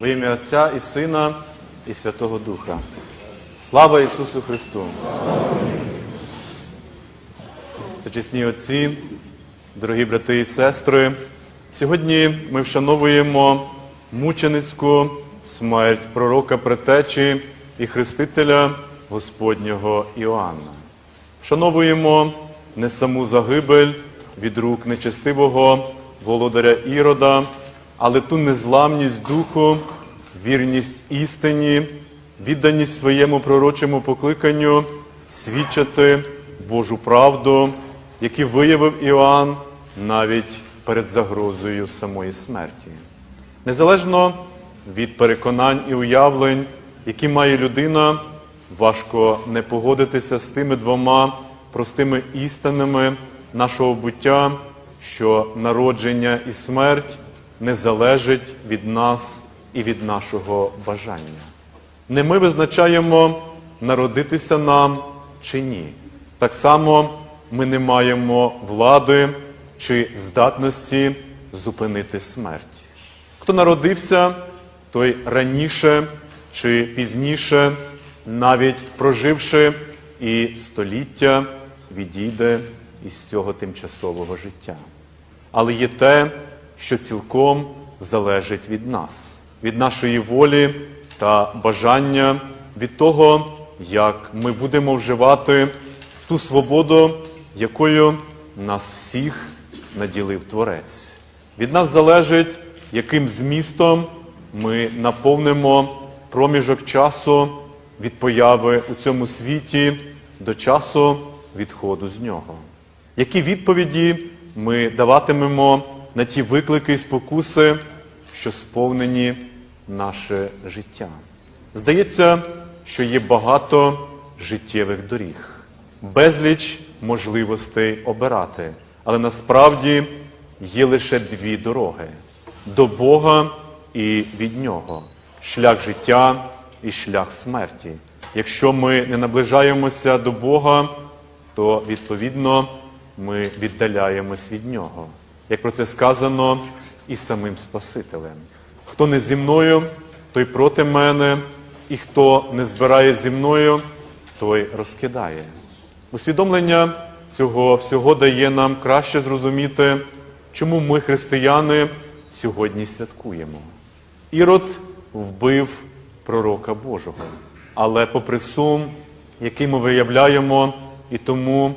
Во ім'я Отця і Сина, і Святого Духа. Слава Ісусу Христу! Зачесні отці, дорогі брати і сестри, сьогодні ми вшановуємо мученицьку смерть пророка Претечі і хрестителя Господнього Іоанна. Вшановуємо не саму загибель від рук нечестивого володаря Ірода, але ту незламність духу, вірність істині, відданість своєму пророчому покликанню свідчити Божу правду, які виявив Іоанн навіть перед загрозою самої смерті. Незалежно від переконань і уявлень, які має людина, важко не погодитися з тими двома простими істинами нашого буття, що народження і смерть не залежить від нас і від нашого бажання. Не ми визначаємо, народитися нам чи ні. Так само ми не маємо влади чи здатності зупинити смерть. Хто народився, той раніше чи пізніше, навіть проживши і століття, відійде із цього тимчасового життя. Але є те, що цілком залежить від нас, від нашої волі та бажання, від того, як ми будемо вживати ту свободу, якою нас всіх наділив Творець. Від нас залежить, яким змістом ми наповнимо проміжок часу від появи у цьому світі до часу відходу з нього. Які відповіді ми даватимемо на ті виклики і спокуси, що сповнені наше життя? Здається, що є багато життєвих доріг, безліч можливостей обирати, але насправді є лише дві дороги до Бога і від Нього шлях життя і шлях смерті. Якщо ми не наближаємося до Бога, то відповідно ми віддаляємось від Нього. Як про це сказано і самим Спасителем. Хто не зі мною, той проти мене, і хто не збирає зі мною, той розкидає. Усвідомлення цього всього дає нам краще зрозуміти, чому ми, християни, сьогодні святкуємо. Ірод вбив пророка Божого, але попри сум, який ми виявляємо, і тому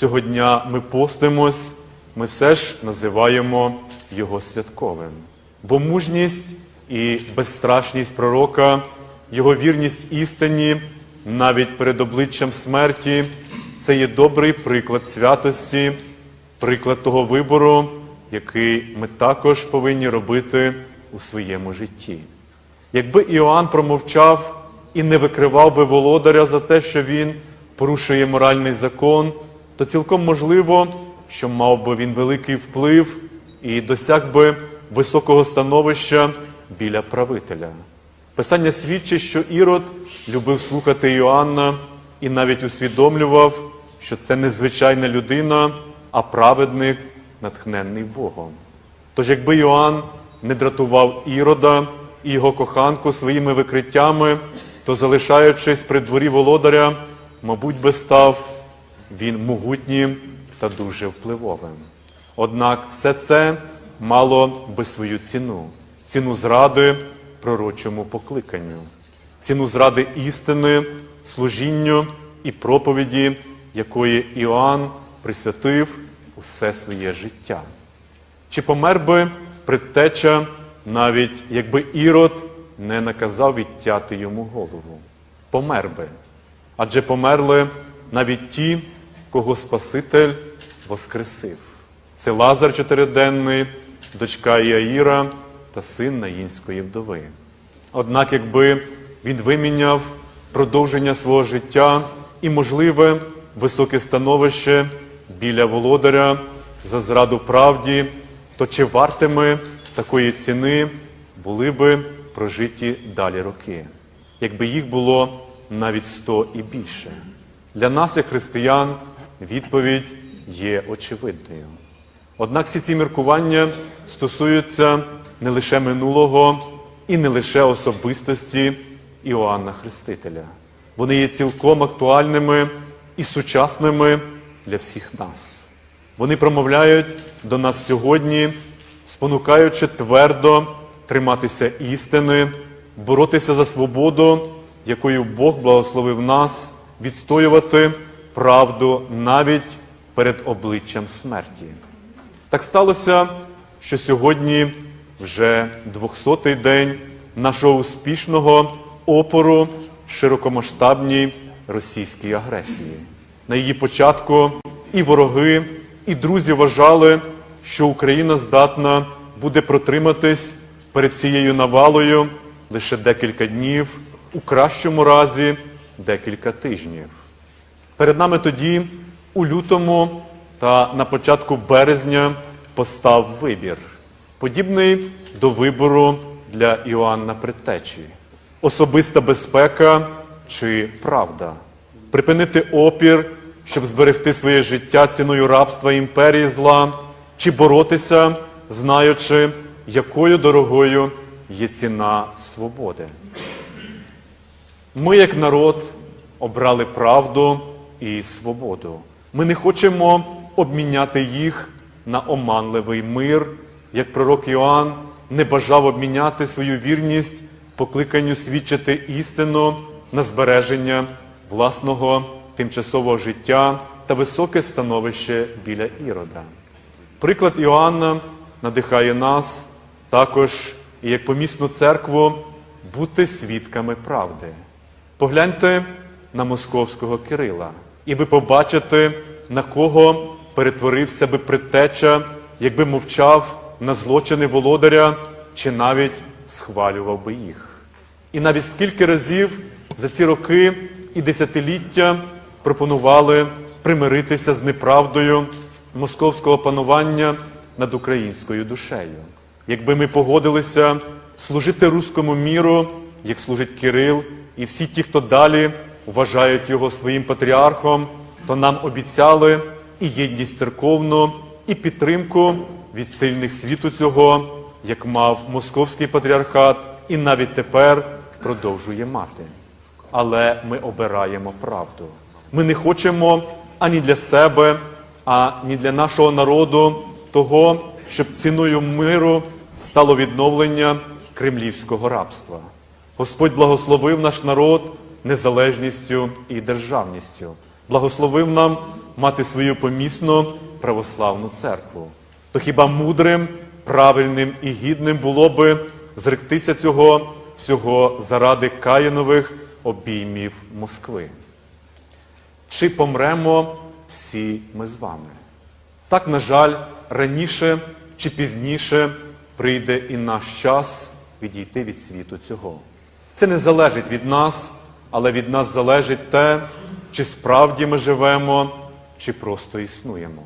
цього дня ми постимось, ми все ж називаємо його святковим. Бо мужність і безстрашність пророка, його вірність істині, навіть перед обличчям смерті, це є добрий приклад святості, приклад того вибору, який ми також повинні робити у своєму житті. Якби Іоанн промовчав і не викривав би володаря за те, що він порушує моральний закон, то цілком можливо, що мав би він великий вплив і досяг би високого становища біля правителя. Писання свідчить, що Ірод любив слухати Іоанна і навіть усвідомлював, що це не звичайна людина, а праведник, натхненний Богом. Тож, якби Йоанн не дратував Ірода і його коханку своїми викриттями, то, залишаючись при дворі володаря, мабуть, би став він могутнім та дуже впливовим. Однак все це мало би свою ціну, ціну зради пророчому покликанню, ціну зради істини, служінню і проповіді, якої Іоанн присвятив усе своє життя. Чи помер би предтеча, навіть якби Ірод не наказав відтяти йому голову? Помер би. Адже померли навіть ті, кого Спаситель воскресив. Це Лазар чотириденний, дочка Іаїра та син Наїнської вдови. Однак, якби він виміняв продовження свого життя і можливе високе становище біля володаря за зраду правді, то чи вартими такої ціни були би прожиті далі роки, якби їх було навіть сто і більше? Для нас, як християн, відповідь є очевидною. Однак всі ці міркування стосуються не лише минулого і не лише особистості Іоанна Хрестителя. Вони є цілком актуальними і сучасними для всіх нас. Вони промовляють до нас сьогодні, спонукаючи твердо триматися істини, боротися за свободу, якою Бог благословив нас, відстоювати правду навіть перед обличчям смерті. Так сталося, що сьогодні вже 200-й день нашого успішного опору широкомасштабній російській агресії. На її початку і вороги, і друзі вважали, що Україна здатна буде протриматись перед цією навалою лише декілька днів, у кращому разі декілька тижнів. Перед нами тоді, у лютому та на початку березня, постав вибір, подібний до вибору для Іоанна Предтечі. Особиста безпека чи правда, припинити опір, щоб зберегти своє життя ціною рабства імперії зла, чи боротися, знаючи, якою дорогою є ціна свободи. Ми, як народ, обрали правду і свободу. Ми не хочемо обміняти їх на оманливий мир, як пророк Іоанн не бажав обміняти свою вірність покликанню свідчити істину на збереження власного тимчасового життя та високе становище біля Ірода. Приклад Іоанна надихає нас також і як помісну церкву бути свідками правди. Погляньте на московського Кирила, і ви побачите, на кого перетворився би предтеча, якби мовчав на злочини володаря чи навіть схвалював би їх. І навіть скільки разів за ці роки і десятиліття пропонували примиритися з неправдою московського панування над українською душею. Якби ми погодилися служити руському міру, як служить Кирил, і всі ті, хто далі вважають його своїм патріархом, то нам обіцяли і єдність церковну, і підтримку від сильних світу цього, як мав московський патріархат, і навіть тепер продовжує мати. Але ми обираємо правду. Ми не хочемо ані для себе, ані для нашого народу того, щоб ціною миру стало відновлення кремлівського рабства. Господь благословив наш народ незалежністю і державністю, благословив нам мати свою помісну православну церкву. То хіба мудрим, правильним і гідним було би зректися цього всього заради Каїнових обіймів Москви? Чи помремо всі ми з вами? Так, на жаль, раніше чи пізніше прийде і наш час відійти від світу цього. Це не залежить від нас, але від нас залежить те, чи справді ми живемо, чи просто існуємо.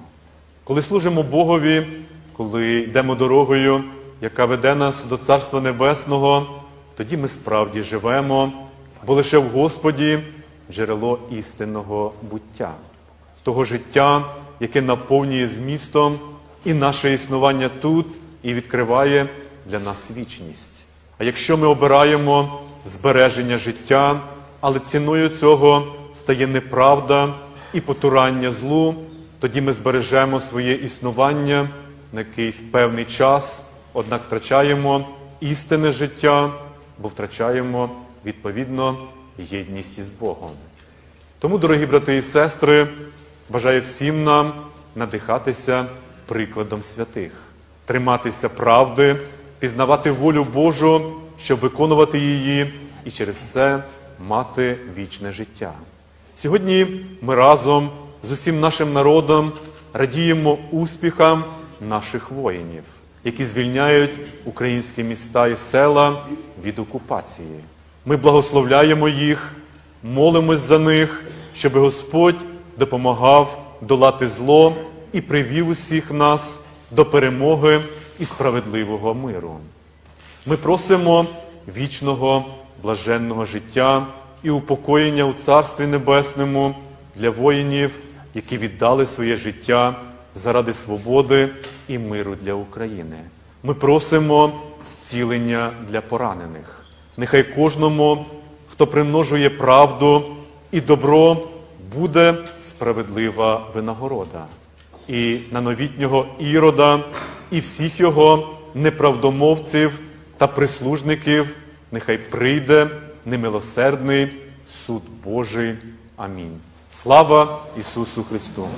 Коли служимо Богові, коли йдемо дорогою, яка веде нас до Царства Небесного, тоді ми справді живемо, бо лише в Господі джерело істинного буття, того життя, яке наповнює змістом і наше існування тут, і відкриває для нас вічність. А якщо ми обираємо збереження життя, але ціною цього стає неправда і потурання злу, тоді ми збережемо своє існування на якийсь певний час, однак втрачаємо істинне життя, бо втрачаємо відповідно єдність із Богом. Тому, дорогі брати і сестри, бажаю всім нам надихатися прикладом святих, триматися правди, пізнавати волю Божу, щоб виконувати її і через це мати вічне життя. Сьогодні ми разом з усім нашим народом радіємо успіхам наших воїнів, які звільняють українські міста і села від окупації. Ми благословляємо їх, молимось за них, щоб Господь допомагав долати зло і привів усіх нас до перемоги і справедливого миру. Ми просимо вічного, блаженного життя і упокоєння у Царстві Небесному для воїнів, які віддали своє життя заради свободи і миру для України. Ми просимо зцілення для поранених. Нехай кожному, хто примножує правду і добро, буде справедлива винагорода. І на новітнього ірода, і всіх його неправдомовців та прислужників, нехай прийде немилосердний суд Божий. Амінь. Слава Ісусу Христу!